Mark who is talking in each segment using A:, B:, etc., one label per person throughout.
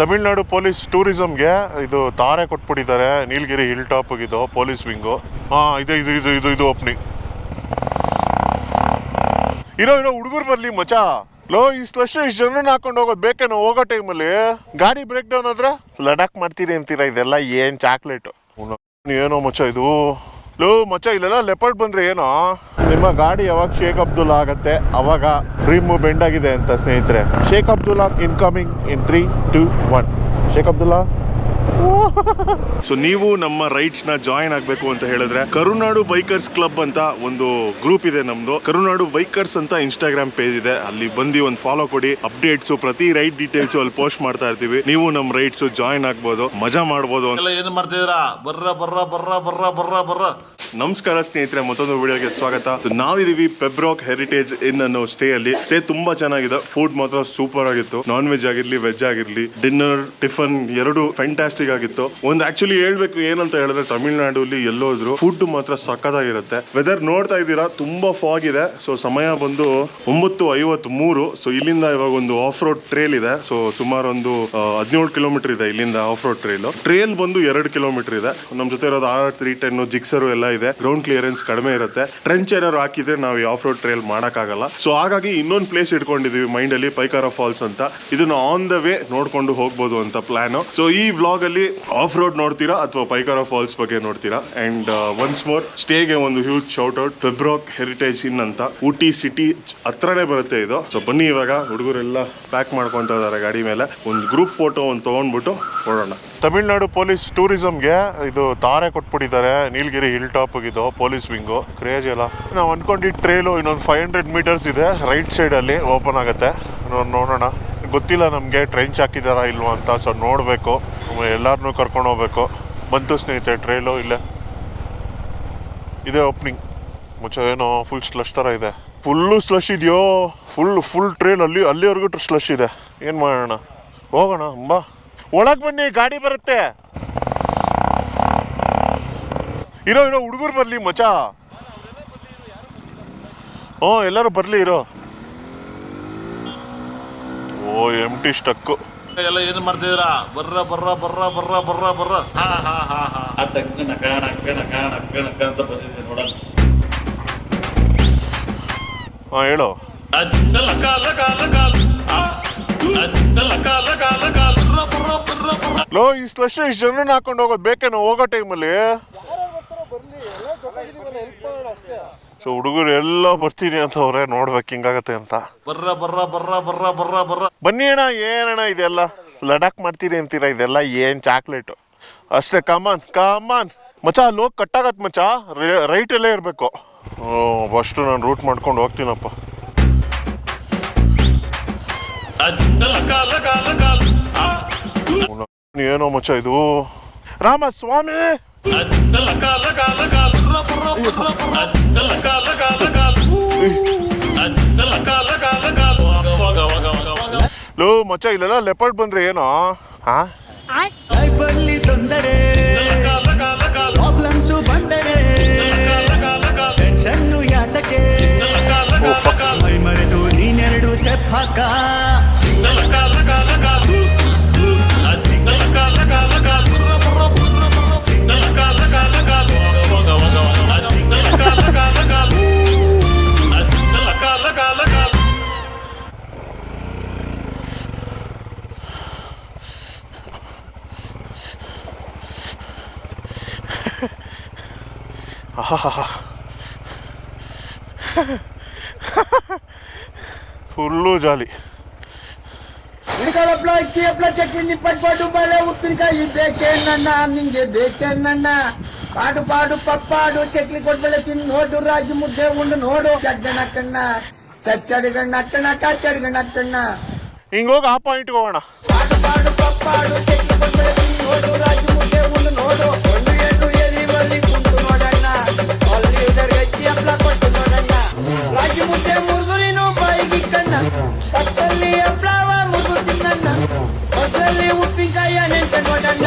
A: Tamil Nadu police ಟೂರಿಸಂಗೆ ಇದು ತಾರೆ ಕೊಟ್ಬಿಟ್ಟಿದ್ದಾರೆ. ನೀಲಗಿರಿ ಹಿಲ್ ಟಾಪ್ ಇದು ಪೊಲೀಸ್ ವಿಂಗು ಹಾ, ಇದೆ, ಇದು ಇದು ಇದು ಇದು ಓಪನಿಂಗ್ ಇರೋ ಇರೋ ಹುಡುಗರು ಬರ್ಲಿ ಮಚಾ ಲೋ, ಇಷ್ಟು ವರ್ಷ ಇಷ್ಟು ಜನ ಹಾಕೊಂಡು ಹೋಗೋದು ಬೇಕೇನೋ ಹೋಗೋ ಟೈಮಲ್ಲಿ ಗಾಡಿ ಬ್ರೇಕ್ ಡೌನ್ ಆದ್ರೆ ಲಡಾಕ್ ಮಾಡ್ತೀರಿ ಅಂತೀರಾ? ಇದೆಲ್ಲ ಏನ್ ಚಾಕ್ಲೇಟ್ ಏನೋ ಮಚ್ಚ ಇದು. ಲೋ, ಮಚ್ಚ, ಇಲ್ಲೆಲ್ಲ ಲೆಪರ್ಡ್ ಬಂದ್ರೆ ಏನೋ? ನಿಮ್ಮ ಗಾಡಿ ಯಾವಾಗ ಶೇಖ್ ಅಬ್ದುಲ್ಲಾ ಆಗತ್ತೆ? ಅವಾಗ ರಿಮ್ ಬೆಂಡ್ ಆಗಿದೆ ಅಂತ ಸ್ನೇಹಿತರೆ. Sheikh Abdullah incoming in three two one Sheikh Abdullah? So ನೀವು ನಮ್ಮ ರೈಡ್ಸ್ನ ಜಾಯಿನ್ ಆಗಬೇಕು ಅಂತ ಹೇಳಿದ್ರೆ, ಕರುನಾಡು ಬೈಕರ್ಸ್ ಕ್ಲಬ್ ಅಂತ ಒಂದು ಗ್ರೂಪ್ ಇದೆ ನಮ್ದು. ಕರುನಾಡು ಬೈಕರ್ಸ್ ಅಂತ ಇನ್ಸ್ಟಾಗ್ರಾಮ್ ಪೇಜ್ ಇದೆ. ಅಲ್ಲಿ ಬಂದು ಒಂದು ಫಾಲೋ ಕೊಡಿ. ಅಪ್ಡೇಟ್ಸ್ ಪ್ರತಿ ರೈಡ್ ಡೀಟೇಲ್ಸ್ ಅಲ್ಲಿ ಪೋಸ್ಟ್ ಮಾಡ್ತಾ ಇರ್ತೀವಿ. ನೀವು ನಮ್ಮ ರೈಡ್ಸ್ ಜಾಯಿನ್ ಆಗ್ಬೋದು. ಮಜಾ ಮಾಡ್ಬೋದು
B: ಏನ್ ಮಾಡ್ತಿದ್ದೀರಾ? ಬರ್ರ ಬರ್ರ ಬರ್ರ ಬರ್ರ ಬರ್ರ ಬರ್ರ.
A: ನಮಸ್ಕಾರ ಸ್ನೇಹಿತರೆ, ಮತ್ತೊಂದು ವಿಡಿಯೋಗೆ ಸ್ವಾಗತ. ನಾವಿದೀವಿ ಪೆಬ್ರಾಕ್ ಹೆರಿಟೇಜ್ ಇನ್ ಅನ್ನೋ ಸ್ಟೇ ಅಲ್ಲಿ ಸ್ಟೇ ತುಂಬಾ ಚೆನ್ನಾಗಿದೆ. ಫುಡ್ ಮಾತ್ರ ಸೂಪರ್ ಆಗಿತ್ತು. ನಾನ್ ವೆಜ್ ಆಗಿರ್ಲಿ ವೆಜ್ ಆಗಿರ್ಲಿ ಡಿನ್ನರ್ ಟಿಫನ್ ಎರಡು ಫ್ಯಾಂಟಾಸ್ಟಿಕ್ ಆಗಿತ್ತು. ಒಂದು ಆಕ್ಚುಲಿ ಹೇಳ್ಬೇಕು ಏನಂತ ಹೇಳಿದ್ರೆ, ತಮಿಳ್ನಾಡಲ್ಲಿ ಎಲ್ಲೋದ್ರು ಫುಡ್ ಮಾತ್ರ ಸಕ್ಕತ್ತಾಗಿರುತ್ತೆ ವೆದರ್ ನೋಡ್ತಾ ಇದ್ದೀರಾ? ತುಂಬಾ ಫಾಗ್ ಇದೆ. ಸೊ ಸಮಯ ಬಂದು ಒಂಬತ್ತು ಐವತ್ ಮೂರು ಸೊ ಇಲ್ಲಿಂದ ಇವಾಗ ಒಂದು ಆಫ್ ರೋಡ್ ಟ್ರೇಲ್ ಇದೆ. ಸೊ ಸುಮಾರು ಒಂದು ಹದಿನೇಳು ಕಿಲೋಮೀಟರ್ ಇದೆ ಇಲ್ಲಿಂದ ಆಫ್ ರೋಡ್ ಟ್ರೇಲ್ ಟ್ರೇಲ್ ಬಂದು ಎರಡು ಕಿಲೋಮೀಟರ್ ಇದೆ. ನಮ್ಮ ಜೊತೆ ಇರೋದು ಆರ್ ತ್ರೀ ಟೆನ್ ಜಿಕ್ಸರು ಎಲ್ಲ ಇದೆ. ಗ್ರೌಂಡ್ ಕ್ಲಿಯರೆನ್ಸ್ ಕಡಿಮೆ ಇರುತ್ತೆ. ಟ್ರೆಂಚ್ ಏನಾದ್ರು ಹಾಕಿದ್ರೆ ನಾವು ಈ ಆಫ್ ರೋಡ್ ಟ್ರೇಲ್ ಮಾಡೋಕ್ಕಾಗಲ್ಲ. ಸೊ ಹಾಗಾಗಿ ಇನ್ನೊಂದು ಪ್ಲೇಸ್ ಇಟ್ಕೊಂಡಿದೀವಿ ಮೈಂಡ್ ಅಲ್ಲಿ ಪೈಕಾರ ಫಾಲ್ಸ್ ಅಂತ. ಇದನ್ನ ಆನ್ ದ ವೇ ನೋಡ್ಕೊಂಡು ಹೋಗ್ಬೋದು ಅಂತ ಪ್ಲಾನ್ ಸೊ ಈ ಬ್ಲಾಗ್ ಅಲ್ಲಿ ಆಫ್ ರೋಡ್ ನೋಡ್ತೀರಾ ಅಥವಾ ಪೈಕಾರ ಫಾಲ್ಸ್ ಬಗ್ಗೆ ನೋಡ್ತೀರಾ? ಅಂಡ್ ಒನ್ಸ್ ಮೋರ್ ಸ್ಟೇಗೆ ಒಂದು huge shout out ಫೆಬ್ರಾಕ್ heritage inn ಅಂತ. ಊಟಿ ಸಿಟಿ ಹತ್ರನೇ ಬರುತ್ತೆ ಇದು. ಸೊ ಬನ್ನಿ ಇವಾಗ. ಹುಡುಗರೆಲ್ಲ ಪ್ಯಾಕ್ ಮಾಡ್ಕೊಂತ ಇದಾರೆ ಗಾಡಿ ಮೇಲೆ. ಒಂದು ಗ್ರೂಪ್ ಫೋಟೋ ಒಂದು ತಗೊಂಡ್ಬಿಟ್ಟು ಹೊಡೋಣ ತಮಿಳ್ನಾಡು ಪೊಲೀಸ್ ಟೂರಿಸಮ್ಗೆ ಇದು ತಾರೆ ಕೊಟ್ಬಿಟ್ಟಿದ್ದಾರೆ. ನೀಲಗಿರಿ ಹಿಲ್ ಟಾಪ್ ಇದು ಪೊಲೀಸ್ ವಿಂಗು. ಕ್ರೇಜ್ ಎಲ್ಲ ನಾವು ಅನ್ಕೊಂಡಿದ್ದ ಟ್ರೇಲು ಇನ್ನೊಂದು ಫೈವ್ ಹಂಡ್ರೆಡ್ ಮೀಟರ್ಸ್ ಇದೆ. ರೈಟ್ ಸೈಡ್ ಅಲ್ಲಿ ಓಪನ್ ಆಗುತ್ತೆ. ನೋಡೋಣ. ಗೊತ್ತಿಲ್ಲ ನಮಗೆ ಟ್ರೆಂಚ್ ಹಾಕಿದಾರಾ ಇಲ್ವಾ ಅಂತ ಸೊ ನೋಡಬೇಕು. ಎಲ್ಲಾರನ್ನೂ ಕರ್ಕೊಂಡು ಹೋಗ್ಬೇಕು. ಬಂತು ಸ್ನೇಹಿತರೆ ಟ್ರೇಲು ಇಲ್ಲೇ. ಇದೇ ಓಪನಿಂಗ್ ಮುಚ್ಚ, ಏನೋ ಫುಲ್ ಸ್ಲಶ್ ಥರ ಇದೆ. ಫುಲ್ಲು ಸ್ಲಶ್ ಇದೆಯೋ? ಫುಲ್ ಫುಲ್ ಟ್ರೇಲ್ ಅಲ್ಲಿ ಅಲ್ಲಿವರೆಗೂ ಸ್ಲಶ್ ಇದೆ. ಏನು ಮಾಡೋಣ? ಹೋಗೋಣ ಬಾ ಒಳಗೆ ಬನ್ನಿ ಗಾಡಿ ಬರುತ್ತೆ. ಇರೋ ಇರೋ ಹುಡುಗರು ಬರಲಿ ಮಚಾ. ಓ ಎಲ್ಲರೂ ಬರಲಿ ಇರೋ. ಓ ಎಂ ಟಿ ಸ್ಟಕ್ಕು
B: ಎಲ್ಲ ಏನ್ ಮಾಡ್ತಿದ್ದೀರಾ? ಬರ್ರ ಬರ್ರ ಬರ್ರ ಬರ್ರ ಬರ್ರ ಬರ್ರ. ಹಾ ಹಾ ಹಾ ಹಾ. ತಗ್ಗ ನಕ ನಕ ನಕ ನಕ ನಕ ಅಂತ ನೋಡ
A: ಹಾಂ ಹೇಳು.
B: ಆ ಜಿಂಗ ಲಕ ಲಕ ಲಕ. ಆ ಆ ಜಿಂಗ ಲಕ ಲಕ ಲಕ.
A: ಲೋ ಈ ಸ್ಲಶ್ ಇಷ್ಟು ಜನ ಹಾಕೊಂಡು ಹೋಗೋದು ಬೇಕೇನೋ ಹೋಗೋ ಟೈಮಲ್ಲಿ ಸೊ ಹುಡುಗರು ಎಲ್ಲ ಬರ್ತೀನಿ ಅಂತ ಅವ್ರೆ ನೋಡ್ಬೇಕು ಹಿಂಗಾಗತ್ತೆ ಅಂತ.
B: ಬರ್ರ ಬರ್ರ ಬರ್ರ ಬರ್ರ ಬರ್ರ ಬರ್ರ.
A: ಬನ್ನಿ ಅಣ್ಣ ಏನಣ್ಣ ಇದೆಲ್ಲ? ಲಡಾಕ್ ಮಾಡ್ತೀರಿ ಅಂತೀರಾ? ಇದೆಲ್ಲ ಏನ್ ಚಾಕ್ಲೇಟ್ ಅಷ್ಟೇ ಕಾಮನ್ ಕಾಮನ್ ಮಚ ಅಲ್ಲಿ ಹೋಗಿ ಮಚಾ ಮಚ ರೈಟ್ ಅಲ್ಲೇ ಇರಬೇಕು. ಫಸ್ಟ್ ನಾನು ರೂಟ್ ಮಾಡ್ಕೊಂಡು ಹೋಗ್ತೀನಪ್ಪ. ಏನೋ ಮಚ್ಚ ಇದು ರಾಮಸ್ವಾಮಿ
B: ಆ ಜಿಂಗ ಲಕ ಲಕ ಲಕ ಬರ್ರ ಬರ್ರ ಬರ್ರ ಬರ್ರ ಆ ಜಿಂಗ ಲಕ ಲಕ ಲಕ ಆ ಜಿಂಗ ಲಕ ಲಕ ಲಕ ವಾಗ ವಾಗ ವಾಗ ವಾಗ ವಾಗ
A: ಲೋ ಮಚ್ಚ ಇಲ್ಲೆಲ್ಲ ಲೆಪರ್ಡ್ ಬಂದ್ರೆ ಏನೋ ಹಾ
C: ಲೈಫಲ್ಲಿ ತೊಂದರೆ
B: ಲಕ ಲಕ ಲಕ
C: ಪ್ರಾಬ್ಲಮ್ಸ್ ಬಂದರೆ
B: ಲಕ ಲಕ
C: ಟೆನ್ಷನ್ನು ಯಾತಕ್ಕೆ
B: ಲಕ ಲಕ ಲಕ
C: ಮೈ ಮರೆದು ನೀನೆರಡು ಸ್ಟೆಪ್ ಹಾಕ
A: ಫುಲ್ಲು ಜಾಲಿ
D: ಹಿಡ್ಕೊಳಪ್ಲ ಅಕ್ಕಿ ಹಪ್ಲ ಚಕ್ಲಿ ನಿಪ್ಪಟ್ ಪಾಟು ಬಾಳೆ ಉಪ್ಪಿನಕಾಯಿ ಬೇಕೆ ನನ್ನ ನಿಂಗೆ ಬೇಕೆ ನನ್ನ ಪಾಡು ಪಾಡು ಪಪ್ಪಾಡು ಚಕ್ಲಿ ಕೊಟ್ಬಳೆ ತಿಂದು ನೋಡು ರಾಗಿ ಮುದ್ದೆ ಉಂಡು ನೋಡು ಚಡ್ಗಣ ಕಣ್ಣ ಚಚ್ಚಡಿಗಣ್ಣ ಕಣ್ಣ ಕಚ್ಚಡಿಗಣ್ಣ ಕಣ್ಣ
A: ಹಿಂಗ್ ಹೋಗಿ ಆ ಪಾಯಿಂಟ್ಗೆ ಹೋಗೋಣ
D: ಪಾಡು ಪಾಡು ಪಪ್ಪಾಡು ಚಕ್ಲಿ ಕೊಟ್ಬಳೆ ತಿಂದು ನೋಡು ರಾಗಿ ಮುರಿದು ನೀನು ಬಾಯಿಗೆ ಕಣ್ಣ. ಪಕ್ಕದಲ್ಲಿ ಅಪ್ಲಾವ ಮುರಿದು ತಿನ್ನಣ್ಣ. ಪಕ್ಕದಲ್ಲಿ ಉಪ್ಪಿನಕಾಯ ನೆಂಟ ನೋಡಣ್ಣ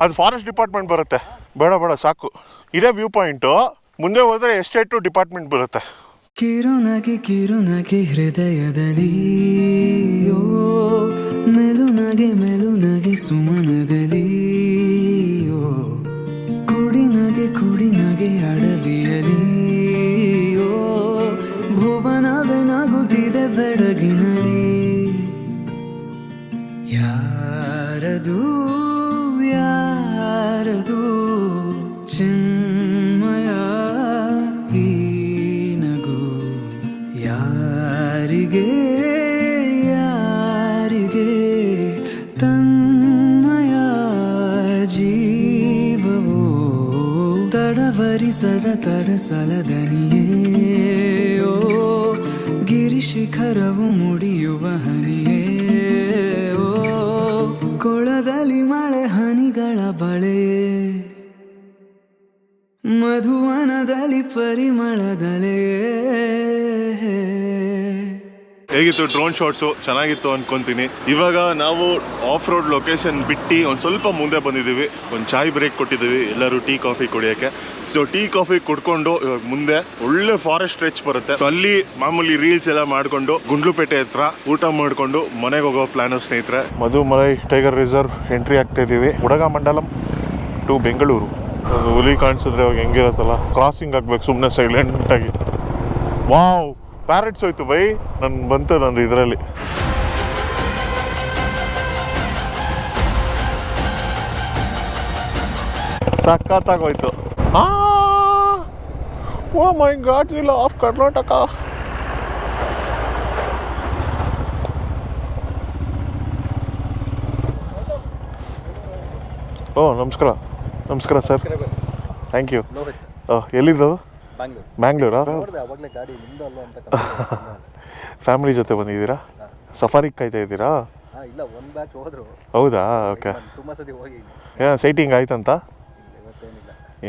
A: ಅದು ಫಾರೆಸ್ಟ್ ಡಿಪಾರ್ಟ್ಮೆಂಟ್ ಬರುತ್ತೆ. ಬೇಡ ಬೇಡ, ಸಾಕು. ಇದೇ ವ್ಯೂ ಪಾಯಿಂಟು ಮುಂದೆ ಹೋದ್ರೆ ಎಸ್ಟೇಟ್ ಡಿಪಾರ್ಟ್ಮೆಂಟ್ ಬರುತ್ತೆ.
C: ಕಿರುನಗೆ ಕಿರುನಗೆ ಹೃದಯದಲ್ಲಿ ಮೆಲುನಗೆ ಮೆಲುನಗೆ ಸುಮನದಲ್ಲಿ ಕುಡಿನಗೆ ಕುಡಿನಗೆ ಅಡವಿಯಲಿ ಯಾರಿಗೆ ಯಾರಿಗೆ ತನ್ಮಯ ಜೀವವು ತಡವರಿಸದ ತಡಸಲದನಿಯೇ? ಓ, ಗಿರಿಶಿಖರವು ಮುಡಿಯುವ ಹನಿಯೇ? ಓ, ಕೊಳದಲ್ಲಿ ಮಳೆ ಹನಿಗಳ ಬಳೆ? ಮಧುವನದಲ್ಲಿ ಪರಿಮಳದಲೇ?
A: ಹೇಗಿತ್ತು ಡ್ರೋನ್ ಶಾಟ್ಸು ಚೆನ್ನಾಗಿತ್ತು ಅನ್ಕೊಂತೀನಿ. ಇವಾಗ ನಾವು ಆಫ್ ರೋಡ್ ಲೊಕೇಶನ್ ಬಿಟ್ಟು ಒಂದು ಸ್ವಲ್ಪ ಮುಂದೆ ಬಂದಿದ್ದೀವಿ. ಒಂದು ಚಾಯ್ ಬ್ರೇಕ್ ಕೊಟ್ಟಿದ್ದೀವಿ. ಎಲ್ಲರೂ ಟೀ, ಕಾಫಿ ಕುಡಿಯೋಕ್ಕೆ ಸೊ ಟೀ, ಕಾಫಿ ಕುಡ್ಕೊಂಡು ಇವಾಗ ಮುಂದೆ ಒಳ್ಳೆ ಫಾರೆಸ್ಟ್ ಸ್ಟ್ರೆಚ್ ಬರುತ್ತೆ. ಸೊ ಅಲ್ಲಿ ಮಾಮೂಲಿ ರೀಲ್ಸ್ ಎಲ್ಲ ಮಾಡಿಕೊಂಡು ಗುಂಡ್ಲುಪೇಟೆ ಹತ್ರ ಊಟ ಮಾಡಿಕೊಂಡು ಮನೆಗೆ ಹೋಗೋ ಪ್ಲಾನ್ ಸ್ನೇಹಿತರೆ. ಮಧುಮಲೈ ಟೈಗರ್ ರಿಸರ್ವ್ ಎಂಟ್ರಿ ಆಗ್ತಾ ಇದ್ದೀವಿ ಉಡಗಮಂಡಲಂ ಟು ಬೆಂಗಳೂರು. ಹುಲಿ ಕಾಣಿಸಿದ್ರೆ ಅವಾಗ ಹೆಂಗಿರತ್ತಲ್ಲ? ಕ್ರಾಸಿಂಗ್ ಆಗ್ಬೇಕು ಸುಮ್ಮನೆ ಸೈಲೆಂಟಾಗಿ ವಾವ್ ಪ್ಯಾರೆಟ್ಸ್ ಹೋಯ್ತು ಬೈ. ನನ್ ಬಂತು ನಂದು ಇದರಲ್ಲಿ. ಸಖತ್ತಾಗೋಯ್ತು. ಓ ಮೈ ಗಾಡ್ ಇಲ್ಲ ಆಫ್ ಕರ್ನಾಟಕ. ಓ ನಮಸ್ಕಾರ. ನಮಸ್ಕಾರ ಸರ್. ಥ್ಯಾಂಕ್ ಯು ಎಲ್ಲಿದ್ದು ಬ್ಯಾಂಗ್ಳೂರಾ ಫ್ಯಾಮಿಲಿ ಜೊತೆ ಬಂದಿದ್ದೀರಾ? ಸಫಾರಿ ಕಾಯ್ತಾ ಇದ್ದೀರಾ?
E: ಇಲ್ಲ ಒಂದ್ ಬ್ಯಾಚ್ ಹೋದ್ರು.
A: ಹೌದಾ? ಓಕೆ ಏನ ಸೈಟಿಂಗ್ ಆಯ್ತಂತ?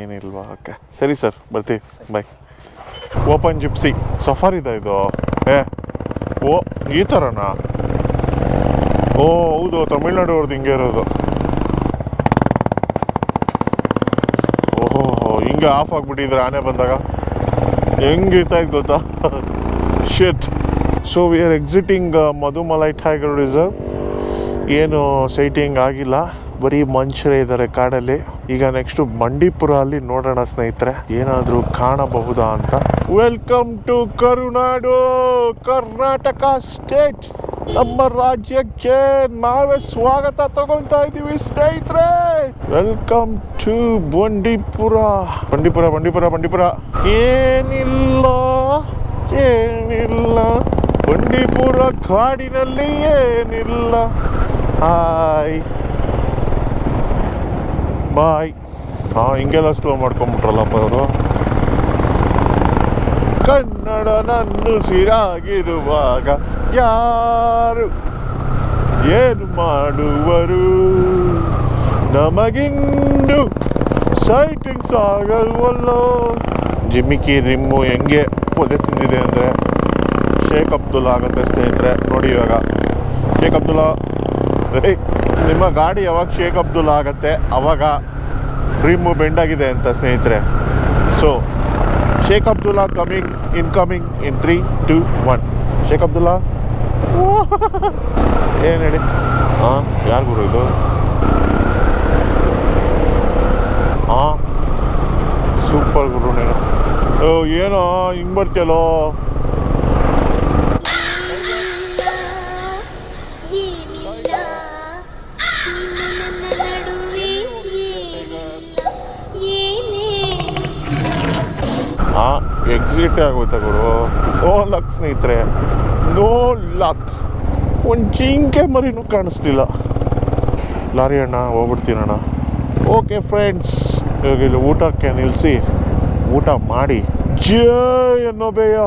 A: ಏನಿಲ್ವಾ? ಓಕೆ ಸರಿ ಸರ್ ಬರ್ತೀವಿ. ಬಾಯ್ ಓಪನ್ ಜಿಪ್ಸಿ ಸಫಾರಿದ ಇದು. ಏ ಓ ಈ ಥರನಾ ಓ ಹೌದು ತಮಿಳ್ನಾಡು ಅವ್ರದ್ದು ಹಿಂಗೆ ಇರೋದು. ಓಹೋ ಹಿಂಗೆ ಆಫ್ ಆಗಿಬಿಟ್ಟಿದ್ರೆ ಆನೆ ಬಂದಾಗ. ಹೆಂಗಿರ್ತಾ ಇತ್ತು ಗೊತ್ತಾ? Set so we are exciting Mudumalai tiger reserve ಏನು ಸೈಟಿಂಗ್ ಆಗಿಲ್ಲ. ಬರೀ ಮನುಷ್ಯರೇ ಇದ್ದಾರೆ ಕಾಡಲ್ಲಿ. ಈಗ ನೆಕ್ಸ್ಟ್ ಬಂಡೀಪುರ ಅಲ್ಲಿ ನೋಡೋಣ ಸ್ನೇಹಿತರೆ. ಏನಾದರೂ ಕಾಣಬಹುದಾ ಅಂತ. Welcome to Karunadu Karnataka state ನಮ್ಮ ರಾಜ್ಯಕ್ಕೆ ನಾವೇ ಸ್ವಾಗತ ತಗೊಳ್ತಾ ಇದ್ದೀವಿ, ಸ್ನೇಹಿತರೆ. Welcome to Bandipur. Bandipur Bandipur Bandipur. ಏನಿಲ್ಲ ಏನಿಲ್ಲ. ಬಂಡೀಪುರ ಕಾಡಿನಲ್ಲಿ ಏನಿಲ್ಲ. ಹಾಯ್ ಬಾಯ್ ಹಾ ಹಿಂಗೆಲ್ಲ ಸ್ಲೋ ಮಾಡ್ಕೊಂಬಿಟ್ರಲ್ಲಪ್ಪ ಅವರು ಕನ್ನಡ ನನ್ನ ಸಿರಾಗಿರುವಾಗ ಯಾರು? ಏನು ಮಾಡುವರು? ನಮಗಿಂದು ಸೈಟಿಂಗ್ಸ್ ಆಗಲ್ವಲ್ಲೋ ಜಿಮಿಕಿ ರಿಮ್ಮು ಹೆಂಗೆ ಪೊದೆ ತಿಂದಿದೆ ಅಂದರೆ? ಶೇಖ್ ಅಬ್ದುಲ್ಲಾ ಆಗುತ್ತೆ ಸ್ನೇಹಿತರೆ, ನೋಡಿ ಇವಾಗ. ಶೇಖ್ ಅಬ್ದುಲ್ಲಾ ನಿಮ್ಮ ಗಾಡಿ ಯಾವಾಗ ಶೇಖ್ ಅಬ್ದುಲ್ಲಾ ಆಗುತ್ತೆ? ಅವಾಗ ರಿಮ್ಮು ಬೆಂಡಾಗಿದೆ ಅಂತ ಸ್ನೇಹಿತರೆ. So Sheikh Abdullah coming incoming in three two one Sheikh Abdullah? ಏನು ಹೇಳಿ? ಹಾಂ ಯಾರು ಗುರು ಇದು? ಹಾಂ ಸೂಪರ್ ಗುರು ನೀನು. ಓ ಏನೋ ಹಿಂಗೆ ಬರ್ತೀಯಲ್ಲೋ?
F: ಏನಿಲ್ಲ.
A: ಹಾಂ ಎಕ್ಸಿಟ್ ಆಗೋಯ್ತಾ ಗುರು? ನೋ ಲಕ್ ಸ್ನೇಹಿತರೆ. ನೋ ಲಕ್ ಒಂದು ಜಿಂಕೆ ಮರಿನೂ ಕಾಣಿಸ್ಲಿಲ್ಲ. ಲಾರಿ ಅಣ್ಣ ಹೋಗ್ಬಿಡ್ತೀನಣ್ಣ ಓಕೆ ಫ್ರೆಂಡ್ಸ್ ಇವಾಗ ಇಲ್ಲಿ ಊಟಕ್ಕೆ ನಿಲ್ಲಿಸಿ ಊಟ ಮಾಡಿ. ಜೇ ಎನ್ನೋ ಬೇಯ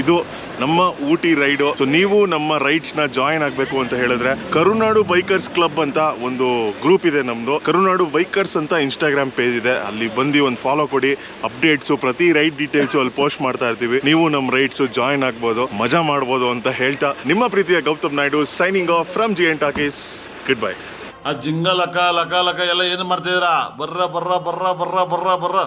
A: ಇದು ನಮ್ಮ ಊಟಿ ರೈಡು. ಸೊ ನೀವು ನಮ್ಮ ರೈಡ್ಸ್ನ ಜಾಯಿನ್ ಆಗಬೇಕು ಅಂತ ಹೇಳಿದ್ರೆ ಕರುನಾಡು ಬೈಕರ್ಸ್ ಕ್ಲಬ್ ಅಂತ ಒಂದು ಗ್ರೂಪ್ ಇದೆ ನಮ್ದು. ಕರುನಾಡು ಬೈಕರ್ಸ್ ಅಂತ ಇನ್ಸ್ಟಾಗ್ರಾಮ್ ಪೇಜ್ ಇದೆ. ಅಲ್ಲಿ ಬಂದು ಒಂದು ಫಾಲೋ ಕೊಡಿ. ಅಪ್ಡೇಟ್ಸು ಪ್ರತಿ ರೈಡ್ ಡೀಟೇಲ್ಸು ಅಲ್ಲಿ ಪೋಸ್ಟ್ ಮಾಡ್ತಾ ಇರ್ತೀವಿ. ನೀವು ನಮ್ಮ ರೈಡ್ಸ್ ಜಾಯಿನ್ ಆಗ್ಬೋದು, ಮಜಾ ಮಾಡ್ಬೋದು ಅಂತ ಹೇಳ್ತಾ ನಿಮ್ಮ ಪ್ರೀತಿಯ Gautam Naidu signing off from G N talkies good bye
B: ಆ ಜಿಂಗ ಲಕ ಲಕ ಲಕ ಎಲ್ಲ ಏನು ಮಾಡ್ತಿದ್ದೀರಾ? ಬರ್ರ ಬರ್ರ ಬರ್ರ ಬರ್ರ ಬರ್ರ ಬರ್ರ.